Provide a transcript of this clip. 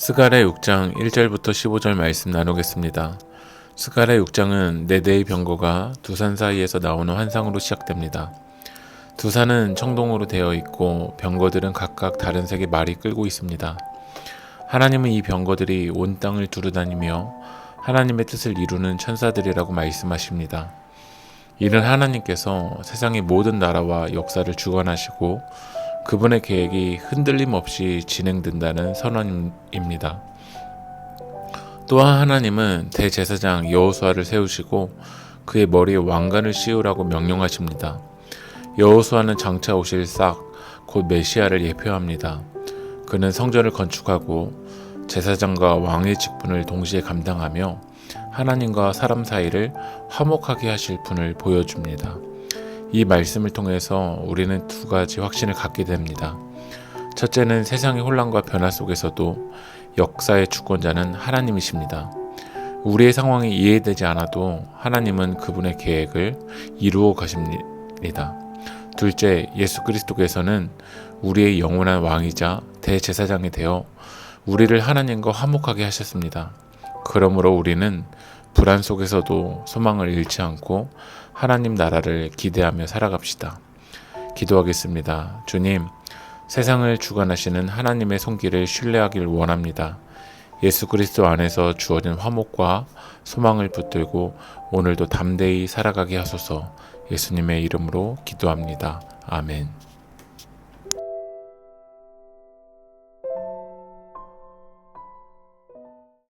스가랴 6장 1절부터 15절 말씀 나누겠습니다. 스가랴 6장은 네 대의 병거가 두산 사이에서 나오는 환상으로 시작됩니다. 두 산은 청동으로 되어 있고 병거들은 각각 다른 색의 말이 끌고 있습니다. 하나님은 이 병거들이 온 땅을 두루다니며 하나님의 뜻을 이루는 천사들이라고 말씀하십니다. 이는 하나님께서 세상의 모든 나라와 역사를 주관하시고 그분의 계획이 흔들림 없이 진행된다는 선언입니다. 또한 하나님은 대제사장 여호수아를 세우시고 그의 머리에 왕관을 씌우라고 명령하십니다. 여호수아는 장차 오실 싹 곧 메시아를 예표합니다. 그는 성전을 건축하고 제사장과 왕의 직분을 동시에 감당하며 하나님과 사람 사이를 화목하게 하실 분을 보여줍니다. 이 말씀을 통해서 우리는 두 가지 확신을 갖게 됩니다. 첫째는 세상의 혼란과 변화 속에서도 역사의 주권자는 하나님이십니다. 우리의 상황이 이해되지 않아도 하나님은 그분의 계획을 이루어 가십니다. 둘째, 예수 그리스도께서는 우리의 영원한 왕이자 대제사장이 되어 우리를 하나님과 화목하게 하셨습니다. 그러므로 우리는 불안 속에서도 소망을 잃지 않고 하나님 나라를 기대하며 살아갑시다. 기도하겠습니다. 주님, 세상을 주관하시는 하나님의 손길을 신뢰하길 원합니다. 예수 그리스도 안에서 주어진 화목과 소망을 붙들고 오늘도 담대히 살아가게 하소서 예수님의 이름으로 기도합니다. 아멘.